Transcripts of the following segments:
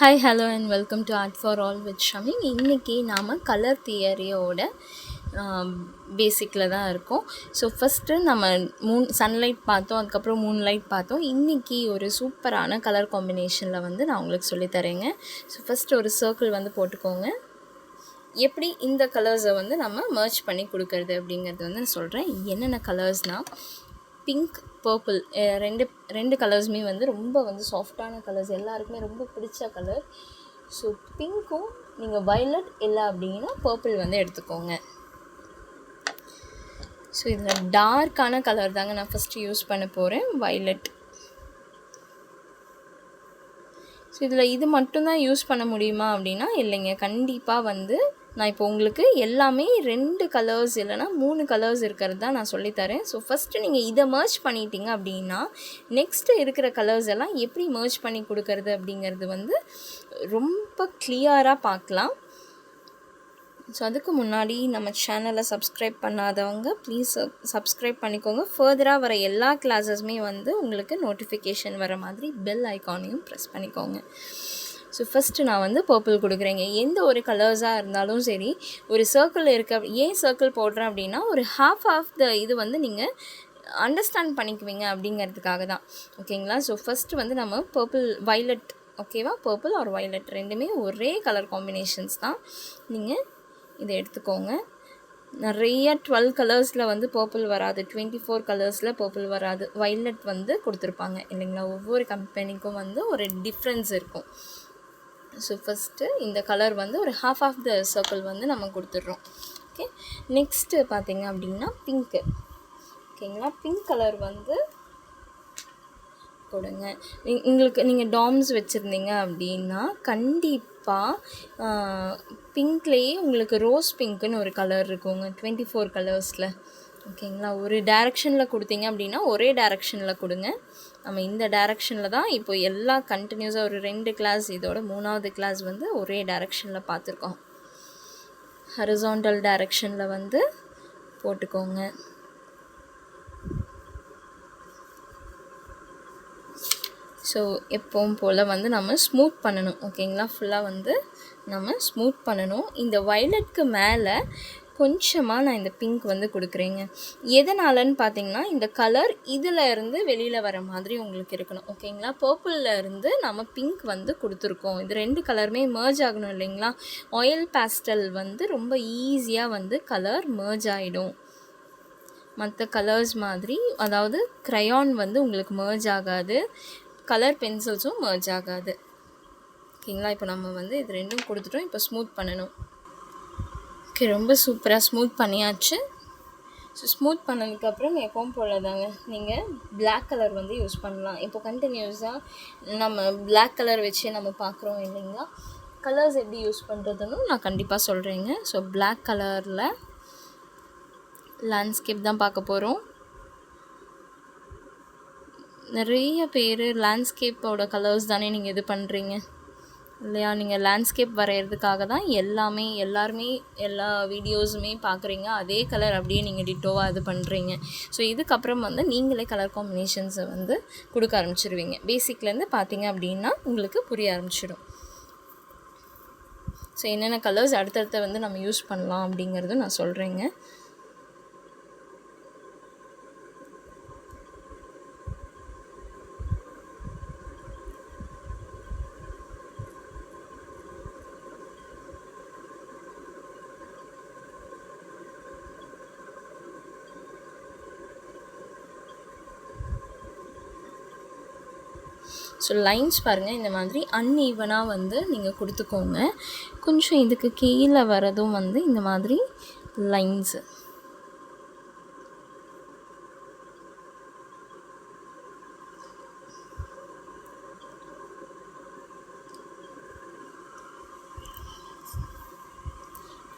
Hi hello and welcome to art for all with Shami இன்றைக்கி நாம் colour தியரியோட பேசிக்கில் தான் இருக்கோம். ஸோ ஃபஸ்ட்டு நம்ம மூன் சன்லைட் பார்த்தோம் அதுக்கப்புறம் மூன் லைட் பார்த்தோம். இன்றைக்கி ஒரு சூப்பரான கலர் காம்பினேஷனில் வந்து நான் உங்களுக்கு சொல்லித்தரேங்க ஸோ ஃபஸ்ட்டு ஒரு சர்க்கிள் வந்து போட்டுக்கோங்க. எப்படி இந்த கலர்ஸை வந்து நம்ம மர்ச் பண்ணி கொடுக்கறது அப்படிங்கிறது வந்து நான் சொல்கிறேன் என்னென்ன கலர்ஸ்னால் பிங்க் பர்பிள் ரெண்டு ரெண்டு கலர்ஸுமே வந்து ரொம்ப வந்து சாஃப்டான கலர்ஸ் எல்லாருக்குமே ரொம்ப பிடிச்ச கலர் ஸோ பிங்க்கும் நீங்கள் வயலட் இல்லை அப்படின்னா பர்பிள் வந்து எடுத்துக்கோங்க. ஸோ இதில் டார்க்கான கலர் தாங்க நான் ஃபஸ்ட்டு யூஸ் பண்ண போகிறேன் வயலட் ஸோ இதில் இது மட்டும்தான் யூஸ் பண்ண முடியுமா அப்படின்னா இல்லைங்க. கண்டிப்பாக வந்து நான் இப்போ உங்களுக்கு எல்லாமே ரெண்டு கலர்ஸ் இல்லைனா மூணு கலர்ஸ் இருக்கிறது தான் நான் சொல்லித்தரேன். ஸோ ஃபஸ்ட்டு நீங்கள் இதை மர்ச் பண்ணிட்டீங்க அப்படின்னா நெக்ஸ்ட்டு இருக்கிற கலர்ஸ் எல்லாம் எப்படி மர்ச் பண்ணி கொடுக்கறது அப்படிங்கிறது வந்து ரொம்ப கிளியராக பார்க்கலாம். ஸோ அதுக்கு முன்னாடி நம்ம சேனலை சப்ஸ்கிரைப் பண்ணாதவங்க ப்ளீஸ் சப்ஸ்கிரைப் பண்ணிக்கோங்க. ஃபர்தராக வர எல்லா கிளாஸஸுமே வந்து உங்களுக்கு நோட்டிஃபிகேஷன் வர மாதிரி பெல் ஐக்கானையும் ப்ரெஸ் பண்ணிக்கோங்க. ஸோ ஃபஸ்ட்டு நான் வந்து பர்பிள் கொடுக்குறேங்க. எந்த ஒரு கலர்ஸாக இருந்தாலும் சரி ஒரு சர்க்கிள் இருக்க ஏன் சர்க்கிள் போடுறேன் அப்படின்னா ஒரு ஹாஃப் ஆஃப் த இது வந்து நீங்கள் அண்டர்ஸ்டாண்ட் பண்ணிக்குவீங்க அப்படிங்கிறதுக்காக தான். ஓகேங்களா ஸோ ஃபஸ்ட்டு வந்து நம்ம பர்பிள் வைலட் ஓகேவா பர்பிள் ஆர் வைலட் ரெண்டுமே ஒரே கலர் காம்பினேஷன்ஸ் தான். நீங்கள் இதை எடுத்துக்கோங்க. நிறைய டுவெல் கலர்ஸில் வந்து பர்பிள் வராது. டுவெண்ட்டி ஃபோர் கலர்ஸில் பர்பிள் வராது. வைலட் வந்து கொடுத்துருப்பாங்க. இல்லைங்களா? ஒவ்வொரு கம்பெனிக்கும் வந்து ஒரு டிஃப்ரென்ஸ் இருக்கும். ஸோ ஃபஸ்ட்டு இந்த கலர் வந்து ஒரு ஹாஃப் ஆஃப் த சர்க்கிள் வந்து நம்ம கொடுத்துட்றோம். ஓகே நெக்ஸ்ட்டு பார்த்திங்க அப்படின்னா பிங்க்கு ஓகேங்களா பிங்க் கலர் வந்து கொடுங்க. உங்களுக்கு நீங்கள் டாம்ஸ் வச்சுருந்தீங்க அப்படின்னா கண்டிப்பாக பிங்க்லேயே உங்களுக்கு ரோஸ் பிங்க்குன்னு ஒரு கலர் இருக்குங்க. டுவெண்ட்டி ஃபோர் கலர்ஸில் ஓகேங்களா? ஒரு டேரெக்ஷனில் கொடுத்தீங்க அப்படின்னா ஒரே டேரெக்ஷனில் கொடுங்க. நம்ம இந்த டேரெக்ஷனில் தான் இப்போ எல்லா கண்டினியூஸாக ஒரு ரெண்டு கிளாஸ் இதோட மூணாவது கிளாஸ் வந்து ஒரே டேரெக்ஷனில் பார்த்துருக்கோம். ஹரிசாண்டல் டேரெக்ஷனில் வந்து போட்டுக்கோங்க. ஸோ எப்பவும் போல் வந்து நம்ம ஸ்மூத் பண்ணணும். ஓகேங்களா? ஃபுல்லாக வந்து நம்ம ஸ்மூத் பண்ணணும். இந்த வயலட்க்கு மேலே கொஞ்சமாக நான் இந்த பிங்க் வந்து கொடுக்குறேங்க. எதனாலன்னு பார்த்தீங்கன்னா இந்த கலர் இதில் இருந்து வெளியில் வர மாதிரி உங்களுக்கு இருக்கணும். ஓகேங்களா பர்பிளில் இருந்து நம்ம பிங்க் வந்து கொடுத்துருக்கோம். இது ரெண்டு கலருமே மர்ஜ் ஆகணும் இல்லைங்களா? ஆயில் பேஸ்டல் வந்து ரொம்ப ஈஸியாக வந்து கலர் மர்ஜ் ஆகிடும் மற்ற கலர்ஸ் மாதிரி அதாவது க்ரையான் வந்து உங்களுக்கு மர்ஜ் ஆகாது. கலர் பென்சில்ஸும் மர்ஜ் ஆகாது. ஓகேங்களா இப்போ நம்ம வந்து இது ரெண்டும் கொடுத்துட்டோம். இப்போ ஸ்மூத் பண்ணணும். ஓகே ரொம்ப சூப்பராக ஸ்மூத் பண்ணியாச்சு. ஸோ ஸ்மூத் பண்ணதுக்கப்புறம் எப்பவும் போல தாங்க நீங்கள் பிளாக் கலர் வந்து யூஸ் பண்ணலாம். இப்போ கண்டினியூஸாக நம்ம பிளாக் கலர் வச்சு நம்ம பார்க்குறோம் இல்லைங்களா? கலர்ஸ் எப்படி யூஸ் பண்ணுறதுன்னு நான் கண்டிப்பாக சொல்கிறேங்க ஸோ பிளாக் கலரில் லேண்ட்ஸ்கேப் தான் பார்க்க போகிறோம் நிறைய பேர் லேண்ட்ஸ்கேப்போட கலர்ஸ் தானே நீங்கள் இது பண்ணுறீங்க இல்லையா நீங்கள் லேண்ட்ஸ்கேப் வரைகிறதுக்காக தான் எல்லாமே எல்லாருமே எல்லா வீடியோஸுமே பார்க்குறீங்க அதே கலர் அப்படியே நீங்கள் டிட்டோவாக இது பண்ணுறீங்க ஸோ இதுக்கப்புறம் வந்து நீங்களே கலர் காம்பினேஷன்ஸை வந்து கொடுக்க ஆரம்பிச்சிருவீங்க. பேசிக்லேருந்து பார்த்தீங்க அப்படின்னா உங்களுக்கு புரிய ஆரம்பிச்சிடும். ஸோ என்னென்ன கலர்ஸ் அடுத்தடுத்த வந்து நம்ம யூஸ் பண்ணலாம் அப்படிங்கிறதும் நான் சொல்கிறேங்க ஸோ லைன்ஸ் பாருங்கள் இந்த மாதிரி அன்ஈவனாக வந்து நீங்கள் கொடுத்துக்கோங்க. கொஞ்சம் இதுக்கு கீழே வரதும் வந்து இந்த மாதிரி லைன்ஸு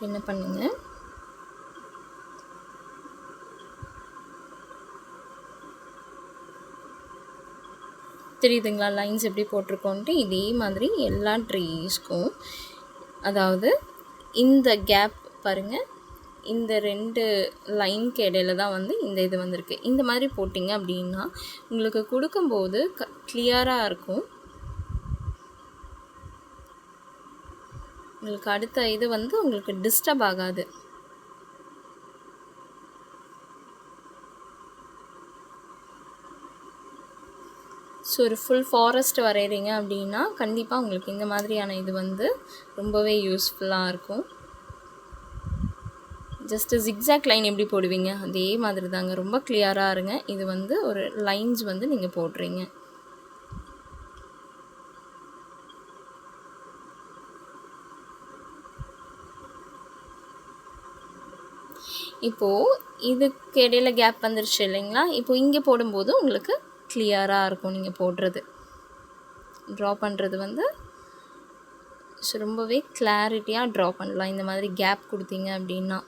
என்ன பண்ணுங்கள் தெரியுதுங்களா? லைன்ஸ் எப்படி போட்டிருக்கோன்ட்டு இதே மாதிரி எல்லா ட்ரீஸ்க்கும் அதாவது இந்த கேப் பாருங்கள் இந்த ரெண்டு லைனுக்கு இடையில தான் வந்து இந்த இது வந்திருக்கு. இந்த மாதிரி போட்டிங்க அப்படின்னா உங்களுக்கு கொடுக்கும்போது க கிளியராக இருக்கும். உங்களுக்கு அடுத்த இது வந்து உங்களுக்கு டிஸ்டர்ப் ஆகாது. ஸோ ஒரு ஃபுல் ஃபாரஸ்ட் வரைகிறீங்க அப்படின்னா கண்டிப்பாக உங்களுக்கு இந்த மாதிரியான இது வந்து ரொம்பவே யூஸ்ஃபுல்லாக இருக்கும். ஜஸ்ட்டு ஜிக்ஸாக் லைன் எப்படி போடுவீங்க? அதே மாதிரி தாங்க. ரொம்ப கிளியராக இருங்க. இது வந்து ஒரு லைன்ஸ் வந்து நீங்கள் போடுறீங்க. இப்போது இதுக்கு இடையில கேப் வந்துருச்சு இல்லைங்களா? இப்போ இங்கே போடும்போது உங்களுக்கு கிளியராக இருக்கும் நீங்கள் போடுறது. ட்ரா பண்ணுறது வந்து ஸோ ரொம்பவே கிளாரிட்டியாக ட்ரா பண்ணலாம். இந்த மாதிரி கேப் கொடுத்தீங்க அப்படின்னா.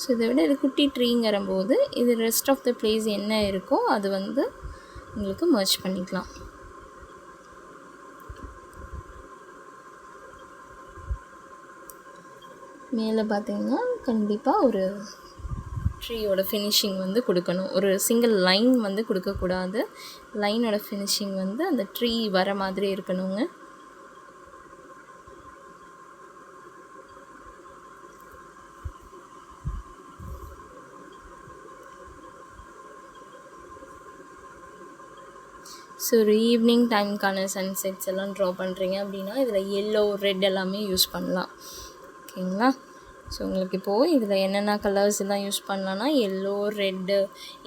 ஸோ இதை விட இது குட்டி ட்ரீங்கிற போது இது ரெஸ்ட் ஆஃப் த பிளேஸ் என்ன இருக்கோ அது வந்து உங்களுக்கு மர்ச் பண்ணிக்கலாம். மேலே பார்த்தீங்கன்னா கண்டிப்பாக ஒரு ட்ரீயோட ஃபினிஷிங் வந்து கொடுக்கணும். ஒரு சிங்கிள் லைன் வந்து கொடுக்கக்கூடாது. லைனோட ஃபினிஷிங் வந்து அந்த ட்ரீ வர மாதிரி இருக்கணுங்க. ஸோ ஒரு ஈவினிங் டைம்க்கான சன்செட்ஸ் எல்லாம் ட்ரா பண்ணுறீங்க அப்படின்னா இதில் எல்லோ ரெட் எல்லாமே யூஸ் பண்ணலாம். ஓகேங்களா? ஸோ உங்களுக்கு இப்போது இதில் என்னென்ன கலர்ஸ் எல்லாம் யூஸ் பண்ணலான்னா எல்லோ ரெட்டு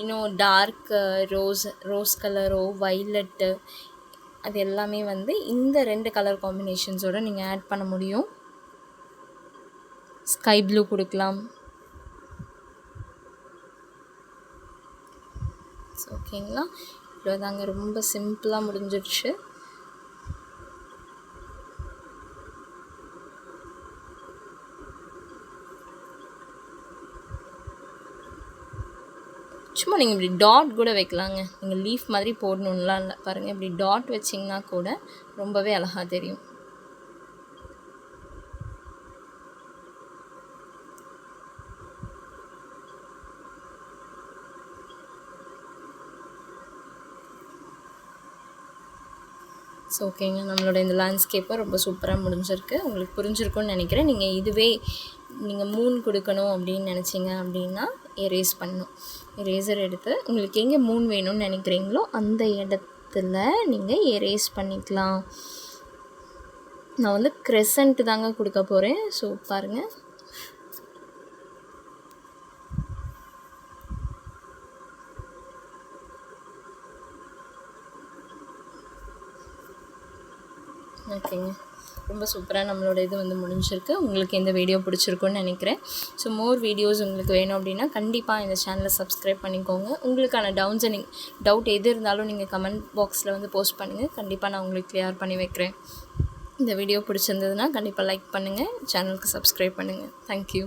இன்னும் டார்க் ரோஸ் ரோஸ் கலரோ வைலட்டு அது எல்லாமே வந்து இந்த ரெண்டு கலர் காம்பினேஷன்ஸோடு நீங்கள் ஆட் பண்ண முடியும். ஸ்கை ப்ளூ கொடுக்கலாம். ஸோ ஓகேங்களா? இவ்வளோதாங்க ரொம்ப சிம்பிளாக முடிஞ்சிடுச்சு. சும்மா நீங்கள் இப்படி டாட் கூட வைக்கலாங்க. நீங்கள் லீஃப் மாதிரி போடணுன்லாம் இல்லை. பாருங்கள் இப்படி டாட் வச்சிங்கன்னா கூட ரொம்பவே அழகாக தெரியும். ஸோ ஓகேங்க நம்மளோட இந்த லேண்ட்ஸ்கேப்பை ரொம்ப சூப்பராக முடிஞ்சிருக்கு. உங்களுக்கு புரிஞ்சிருக்கும்னு நினைக்கிறேன். நீங்கள் இதுவே நீங்கள் மூன் கொடுக்கணும் அப்படின்னு நினச்சிங்க அப்படின்னா எரேஸ் பண்ணணும். எரேசர் எடுத்து உங்களுக்கு எங்கே மூன் வேணும்னு நினைக்கிறீங்களோ அந்த இடத்துல நீங்கள் எரேஸ் பண்ணிக்கலாம். நான் வந்து க்ரெசன்ட் தாங்க கொடுக்க போகிறேன் ஸோ பாருங்கள் ஓகேங்க. ரொம்ப சூப்பராக நம்மளோட இது வந்து முடிஞ்சிருக்கு. உங்களுக்கு இந்த வீடியோ பிடிச்சிருக்குன்னு நினைக்கிறேன். ஸோ மோர் வீடியோஸ் உங்களுக்கு வேணும் அப்படின்னா கண்டிப்பாக இந்த சேனலை சப்ஸ்கிரைப் பண்ணிக்கோங்க. உங்களுக்கான டவுன்ஸ் அண்ட் டவுட் எது இருந்தாலும் நீங்கள் கமெண்ட் பாக்ஸில் வந்து போஸ்ட் பண்ணுங்கள் கண்டிப்பாக நான் உங்களுக்கு கிளியர் பண்ணி வைக்கிறேன். இந்த வீடியோ பிடிச்சிருந்ததுன்னா கண்டிப்பாக லைக் பண்ணுங்கள் சேனலுக்கு சப்ஸ்கிரைப் பண்ணுங்கள் தேங்க்யூ